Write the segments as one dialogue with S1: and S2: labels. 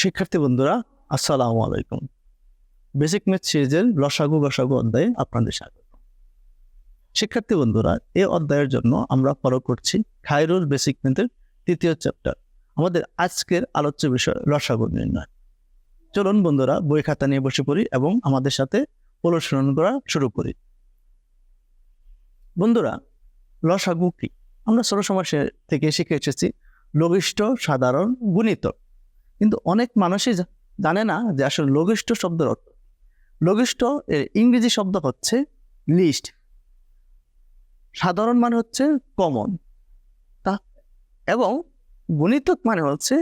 S1: শিক্ষার্থী বন্ধুরা, আসসালামু আলাইকুম। বেসিক ম্যাথ সিরিজের লসাগু গসাগু অধ্যায়ে আপনাদের স্বাগত। শিক্ষার্থী বন্ধুরা, এই অধ্যায়ের জন্য আমরা ফলো করছি খাইরুল বেসিক ম্যাথের তৃতীয় চ্যাপ্টার আমাদের আজকের আলোচ্য বিষয় লসাগু নির্ণয়। চলুন বন্ধুরা, বই খাতা নিয়ে বসে পড়ি এবং আমাদের সাথে অনুসরণ করা শুরু করি। বন্ধুরা, লসাগু কি? আমরা ছোট সময় থেকে শিখে এসেছি, লঘিষ্ঠ সাধারণ গুণিতক। কিন্তু অনেক মানুষই জানে না যে আসলে লঘিষ্ঠ শব্দের অর্থ। লঘিষ্ঠ এর ইংরেজি শব্দ হচ্ছে লিস্ট। সাধারণ মানে হচ্ছে কমন। তা, এবং গুণিতক মানে হচ্ছে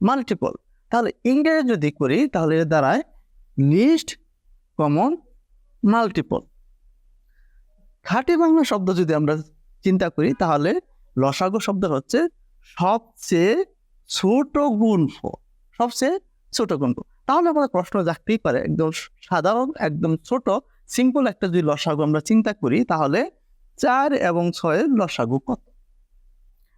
S1: মাল্টিপল তাহলে ইংরেজি যদি করি, তাহলে এর দ্বারায় লিস্ট, কমন মাল্টিপল খাঁটি বাংলা শব্দ যদি আমরা চিন্তা করি, তাহলে লসাগু শব্দ হচ্ছে সবচেয়ে ছোট গুণফল। সবচেয়ে ছোট গুণফল তাহলে আমাদের প্রশ্ন জাগতেই পারে, একদম সাধারণ, একদম ছোট সিম্পল একটা যদি লসাগু আমরা চিন্তা করি, তাহলে চার এবং ছয়ের লসাগু কত?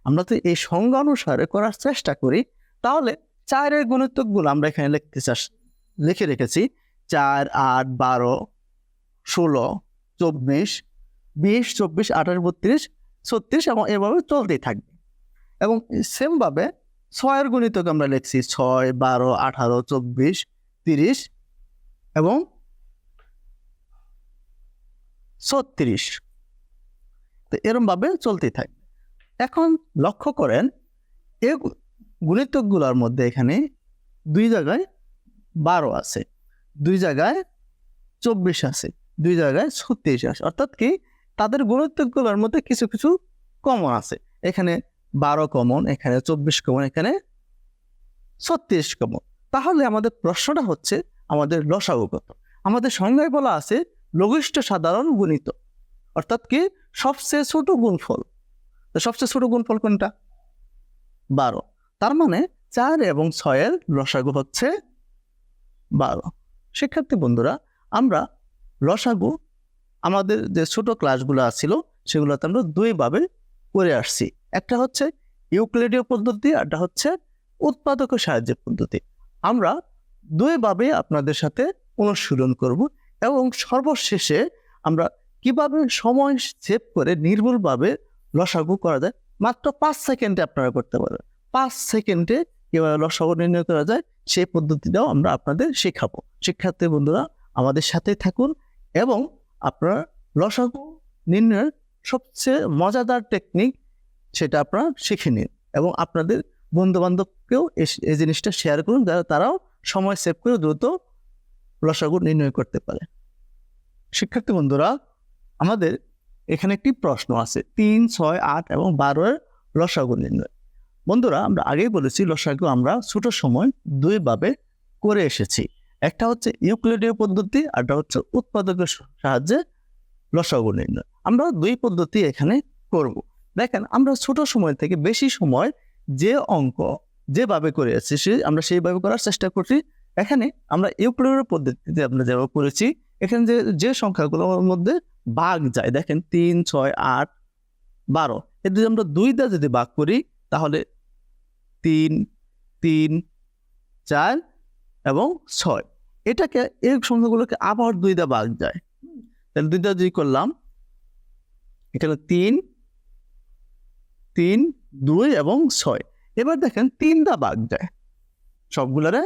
S1: আমরা তো এই সংজ্ঞা অনুসারে করার চেষ্টা করি, তাহলে চারের গুণিতকগুলো আমরা এখানে লিখতে চাস, লিখে রেখেছি। চার, আট, বারো, ষোলো, চব্বিশ, বিশ, চব্বিশ, আঠাশ, বত্রিশ, ছত্রিশ এবং এভাবে চলতেই থাকবে। এবং সেমভাবে ছয়ের গুণিতক আমরা লিখছি ছয়, বারো, আঠারো, চব্বিশ, তিরিশ এবং ছত্রিশ। তো এরমভাবে চলতেই থাকে। এখন লক্ষ্য করেন গু- গুণিতকগুলোর মধ্যে এখানে দুই জায়গায় বারো আছে, দুই জায়গায় চব্বিশ আছে, দুই জায়গায় ছত্রিশ আছে। অর্থাৎ কি, তাদের গুণিতকগুলোর মধ্যে কিছু কিছু কমন আছে। এখানে বারো কমন, এখানে চব্বিশ কমন, এখানে ছত্রিশ কমন। তাহলে আমাদের প্রশ্নটা হচ্ছে আমাদের লসাগু কত আমাদের সংজ্ঞায় বলা আছে লঘিষ্ঠ সাধারণ গুণিত। অর্থাৎ কি? সবচেয়ে ছোট গুণফল। তো সবচেয়ে ছোট গুণফল কোনটা? বারো। তার মানে চার এবং ছয়ের লসাগু হচ্ছে বারো। শিক্ষার্থী বন্ধুরা, আমরা লসাগু আমাদের যে ছোট ক্লাসগুলো ছিল সেগুলোতে আমরা দুইভাবে করে আসছি। একটা হচ্ছে ইউক্লিডীয় পদ্ধতি, আর একটা হচ্ছে উৎপাদক সাহায্যের পদ্ধতি। আমরা দুইভাবে আপনাদের সাথে অনুশীলন করব এবং সর্বশেষে আমরা কীভাবে সময় সেভ করে নির্ভুলভাবে লসাগু করা যায়, মাত্র পাঁচ সেকেন্ডে আপনারা করতে পারবেন। পাঁচ সেকেন্ডে কীভাবে লসাগু নির্ণয় করা যায়, সেই পদ্ধতিটাও আমরা আপনাদের শেখাবো। শিক্ষার্থী বন্ধুরা, আমাদের সাথে থাকুন এবং আপনারা লসাগু নির্ণয়ের সবচেয়ে মজাদার টেকনিক সেটা আপনারা শিখে নিন এবং আপনাদের বন্ধু বান্ধবকেও এই জিনিসটা শেয়ার করুন যারা তারাও সময় সেভ করে দ্রুত লসাগু নির্ণয় করতে পারে। শিক্ষার্থী বন্ধুরা, আমাদের এখানে একটি প্রশ্ন আছে। তিন, ছয়, আট এবং বারোর লসাগু নির্ণয়। বন্ধুরা, আমরা আগেই বলেছি লসাগু আমরা ছোট সময় দুইভাবে করে এসেছি। একটা হচ্ছে ইউক্লিডীয় পদ্ধতি আর একটা হচ্ছে উৎপাদকের সাহায্যে লসাগু নির্ণয়। আমরা দুই পদ্ধতি এখানে করব। দেখেন, আমরা ছোট সময় থেকে বেশি সময় যে অঙ্ক যেভাবে করে আসছি সে আমরা সেইভাবে করার চেষ্টা করছি। এখানে আমরা ইউক্লিডীয় পদ্ধতিতে আমরা যেভাবে করেছি, এখানে যে যে সংখ্যাগুলোর মধ্যে ভাগ যায়, দেখেন তিন, ছয়, আট, বারো এর যদি আমরা দুই দা যদি ভাগ করি, তাহলে তিন তিন, চার এবং ছয়, এটাকে, এই সংখ্যাগুলোকে আবার দুই দা ভাগ যায়। তাহলে দুই দা যদি করলাম এখানে তিন তিন, দুই এবং ছয়। এবার দেখেন তিন দা ভাগ যায়। সবগুলারে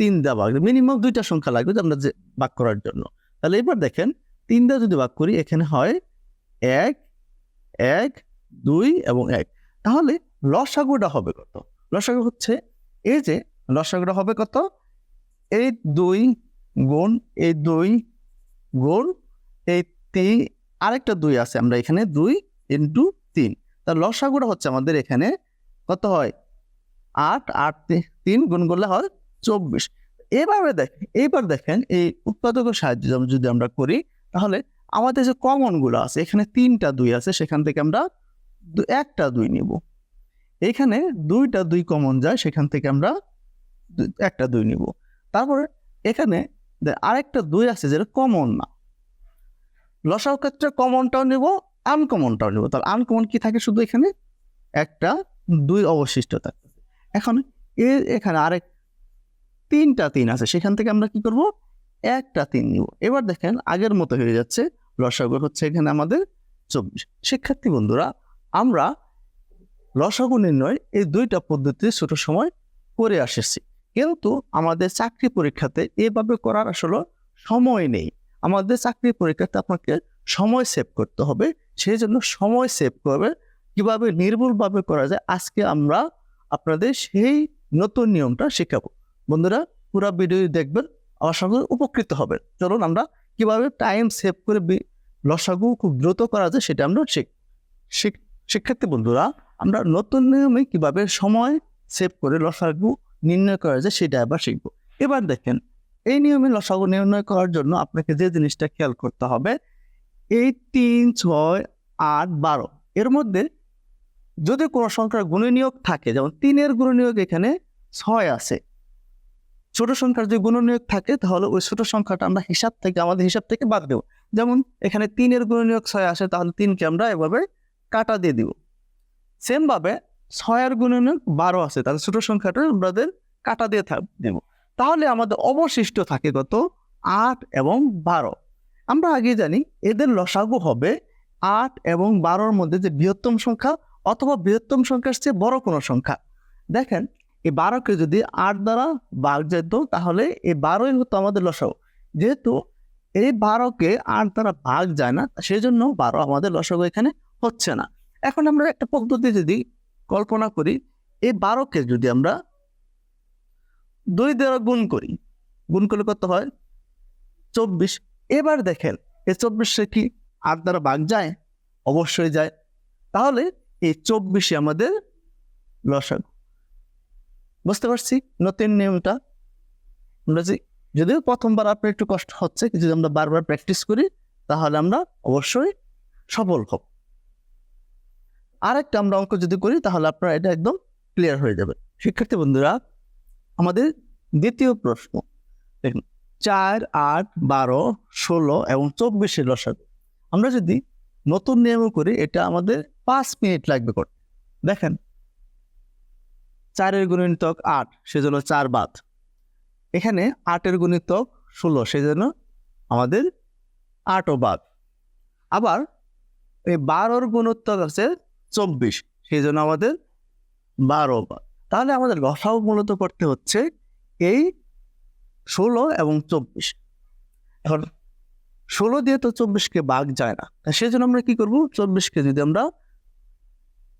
S1: তিন দা ভাগ মিনিমাম দুইটা সংখ্যা লাগবে আমরা যে ভাগ করার জন্য। তাহলে এবার দেখেন তিন দা যদি ভাগ করি, এখানে হয় এক এক, দুই এবং এক। তাহলে লসাগুটা হবে কত? লসাগু হচ্ছে এই যে, লসাগুটা হবে কত? এই দুই গুণ, এই দুই গুণ, এই তিন আরেকটা দুই আছে, আমরা এখানে দুই ইন্টু তিন। তার লসাগুটা হচ্ছে আমাদের এখানে কত হয়? আট আট তিন গুণ করলে হয় চব্বিশ। এভাবে দেখেন এইবার দেখেন এই উৎপাদকের সাহায্যে যদি আমরা করি, তাহলে আমাদের যে কমনগুলো আছে, এখানে তিনটা দুই আছে, সেখান থেকে আমরা একটা দুই নিব। এখানে দুইটা দুই কমন যায়, সেখান থেকে আমরা একটা দুই নিব। তারপরে এখানে আরেকটা দুই আছে যেটা কমন না। লসাও ক্ষেত্রে কমনটাও নিব আনকমনটাও নিব। তাহলে আনকমন কি থাকে শুধু এখানে? একটা, দুই অবশিষ্ট থাকে। এখন এর এখানে আরেক তিনটা তিন আছে, সেখান থেকে আমরা কি করব? একটা তিন নিব। এবার দেখেন, আগের মতো হয়ে যাচ্ছে, লসাগু হচ্ছে এখানে আমাদের চব্বিশ। শিক্ষার্থী বন্ধুরা, আমরা লসাগু নির্ণয় এই দুইটা পদ্ধতি ছোট সময় করে আসেছি। কিন্তু আমাদের চাকরি পরীক্ষাতে এভাবে করার আসলে সময় নেই। আমাদের চাকরির পরীক্ষাতে আপনাকে সময় সেভ করতে হবে। সেই জন্য সময় সেভ করবে। কীভাবে নির্ভুলভাবে করা যায়, আজকে আমরা আপনাদের সেই নতুন নিয়মটা শেখাবো। বন্ধুরা, পুরো ভিডিও দেখবেন আমার সঙ্গে উপকৃত হবে চলুন আমরা কীভাবে টাইম সেভ করে লসাগু খুব দ্রুত করা যায় সেটা আমরা শিখ শিক্ষার্থী বন্ধুরা, আমরা নতুন নিয়মে কীভাবে সময় সেভ করে লসাগু নির্ণয় করা যায় সেটা এবার শিখব। এবার দেখেন এই নিয়মে লসাগু নির্ণয় করার জন্য আপনাকে যে জিনিসটা খেয়াল করতে হবে, এই তিন, ছয়, আট, বারো। এর মধ্যে যদি কোনো সংখ্যার গুণনীয়ক থাকে, যেমন তিনের গুণনীয়ক এখানে ছয় আছে, ছোট সংখ্যার যদি গুণনীয়ক থাকে, তাহলে ওই ছোট সংখ্যাটা আমরা হিসাব থেকে, আমাদের হিসাব থেকে বাদ দেবো। যেমন এখানে তিনের গুণনীয়ক ছয় আসে, তাহলে তিনকে আমরা এভাবে কাটা দিয়ে দিব। সেম ভাবে ছয়ের গুণনীয়ক বারো আছে, তাহলে ছোট সংখ্যাটা আমাদের কাটা দিয়ে থাক, দেব। তাহলে আমাদের অবশিষ্ট থাকে কত? আট এবং বারো। আমরা আগে জানি এদের লসাগু হবে আট এবং বারোর মধ্যে যে বৃহত্তম সংখ্যা অথবা বৃহত্তম সংখ্যার চেয়ে বড় কোনো সংখ্যা। দেখেন, এই বারোকে যদি আট দ্বারা ভাগ যেত তাহলে এই বারোই হতো আমাদের লসাগু। যেহেতু এই বারোকে আট দ্বারা ভাগ যায় না সেই জন্য বারো আমাদের লসাগু এখানে হচ্ছে না। এখন আমরা একটা পদ্ধতি যদি কল্পনা করি, এই বারোকে যদি আমরা দুই দ্বারা গুণ করি। গুণ করলে কত হয়? চব্বিশ। এবার দেখেন, এই চব্বিশে কি আট দ্বারা ভাগ যায়? অবশ্যই যায়। তাহলে এই চব্বিশে আমাদের লসাগু। বুঝতে পারছি নতুন নিয়মটা? আমরা যে যদিও প্রথমবার আপনার একটু কষ্ট হচ্ছে যদি আমরা বারবার প্র্যাকটিস করি, তাহলে আমরা অবশ্যই সফল হব। আরেকটা আমরা অঙ্ক যদি করি, তাহলে আপনার এটা একদম ক্লিয়ার হয়ে যাবে। শিক্ষার্থী বন্ধুরা আমাদের দ্বিতীয় প্রশ্ন। দেখুন, চার, আট, বারো, ষোলো এবং চব্বিশের লসাগু আমরা যদি নতুন নিয়ম করি এটা আমাদের পাঁচ মিনিট লাগবে করতে। দেখেন, চারের গুণিতক আট, সেজন্য চার বাদ। এখানে আটের গুণিতক ষোলো, সেজন্য আমাদের আটও বাদ। আবার এই বারোর গুণোত্তক আছে চব্বিশ সেই জন্য আমাদের বারো বাদ। তাহলে আমাদের লসাও মূলত করতে হচ্ছে এই ষোলো এবং চব্বিশ। এখন ষোলো দিয়ে তো চব্বিশকে বাঘ যায় না। তা সেই জন্য আমরা কি করব? চব্বিশকে যদি আমরা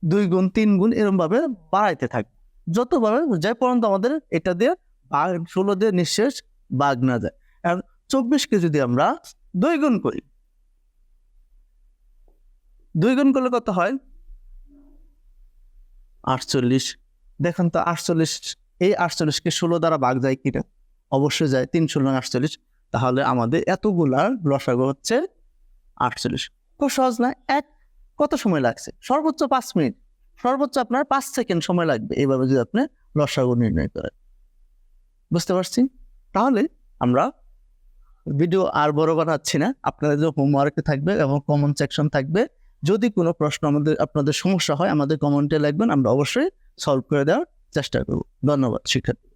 S1: দুই গুণ, তিন গুণ এরকম ভাবে বাড়াইতে থাকি। যতভাবে যে পর্যন্ত আমাদের এটা দিয়ে বাঘ, ষোলো দিয়ে নিঃশেষ বাঘ না যায়। আর চব্বিশকে যদি আমরা দুই গুণ করি, দুই গুণ করলে কত হয়? আটচল্লিশ। দেখেন তো আটচল্লিশ, এই আটচল্লিশকে ষোলো দ্বারা ভাগ যায় কিনা? অবশ্যই যায়, তিন ষোলো আটচল্লিশ। তাহলে আমাদের এতগুলার লসাগু হচ্ছে আটচল্লিশ। খুব সহজ না? এক, কত সময় লাগছে? সর্বোচ্চ পাঁচ মিনিট। সর্বোচ্চ আপনার পাঁচ সেকেন্ড সময় লাগবে এইভাবে যদি আপনি লসাগু নির্ণয় করেন। বুঝতে পারছি? তাহলে আমরা ভিডিও আর বড় বানাচ্ছি না। আপনাদের যে হোমওয়ার্কে থাকবে এবং কমন সেকশন থাকবে। যদি কোনো প্রশ্ন আমাদের, আপনাদের সমস্যা হয়, আমাদের কমেন্টে লিখবেন, আমরা অবশ্যই সলভ করে দেওয়ার চেষ্টা করব। ধন্যবাদ শিক্ষার্থী।